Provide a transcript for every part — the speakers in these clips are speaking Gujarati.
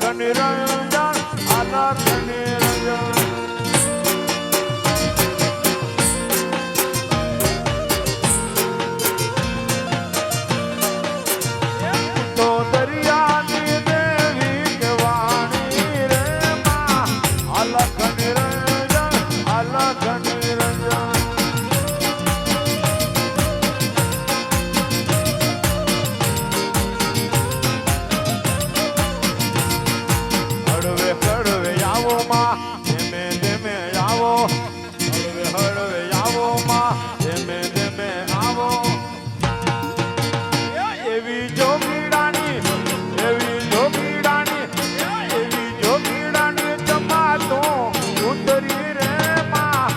ધન રંજન આલા ધને માં ધીમે ધીમે આવો, હળવે હળવે આવો માં ધીમે ધીમે આવો. એવી જોગીડાની એવી જોગીડાની એવી જોગીડાની જમાતો ઉતરી રે માં.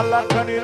અલખની